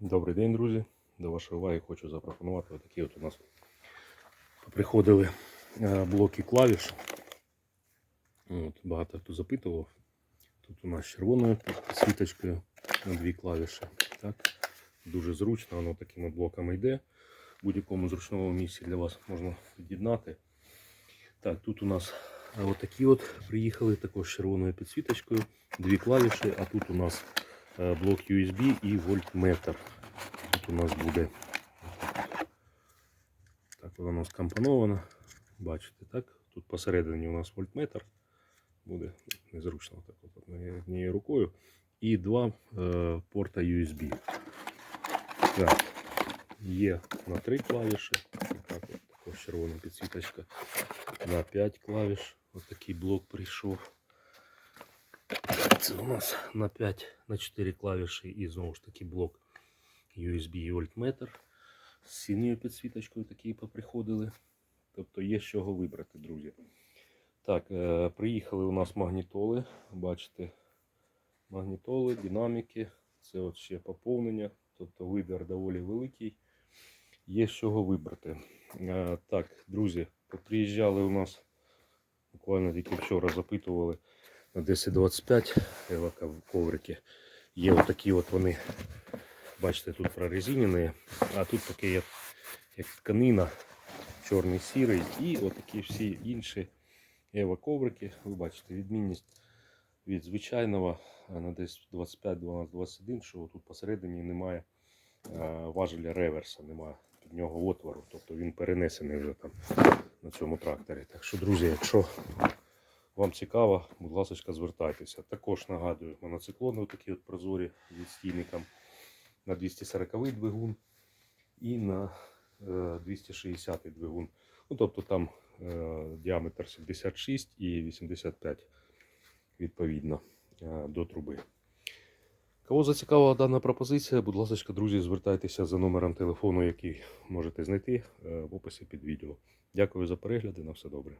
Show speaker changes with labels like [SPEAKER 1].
[SPEAKER 1] Добрий день, друзі. До вашої уваги хочу запропонувати отакі от у нас приходили е, блоки клавіш. От, багато хто запитував. Тут у нас червоною підсвіточкою на дві клавіші. Так? Дуже зручно, воно такими блоками йде. В будь-якому зручному місці для вас можна під'єднати. Так, тут у нас е, отакі от приїхали також червоною підсвіточкою. Дві клавіші, а тут у нас блок USB і вольтметр. Тут у нас буде так воно скомпоновано. Бачите, так? Тут посередині у нас вольтметр. Буде незручно так от однією рукою. І два е, порта USB. Так. Є на три клавіші. Так, от, також червона підсвіточка. На 5 клавіш. Ось такий блок прийшов. Це у нас на 5 на 4 клавіші і знову ж таки блок USB вольтметр. З синьою підсвіточкою такі поприходили. Тобто є з чого вибрати, друзі. Так, е, приїхали у нас магнітоли. Бачите, магнітоли, динаміки. Це от ще поповнення. Тобто вибір доволі великий. Є з чого вибрати. Е, так, друзі, приїжджали у нас буквально тільки вчора запитували на 1025 евака коврики. Є отакі от вони, бачите, тут прорезинені, а тут таке як, як тканина, чорний сірий і отакі всі інші ева коврики. Ви бачите, відмінність від звичайного на десь 25, 12, 21, що тут посередині немає важеля реверса, немає під нього отвору, тобто він перенесений вже там на цьому тракторі. Так що, друзі, якщо вам цікаво, будь ласка, звертайтеся. Також нагадую, моноциклони такі от прозорі зі стійником на 240 двигун і на е, 260 двигун. Ну, тобто там е, діаметр 76 і 85 відповідно е, до труби. Кого зацікавила дана пропозиція, будь ласка, друзі, звертайтеся за номером телефону, який можете знайти е, в описі під відео. Дякую за перегляд і на все добре.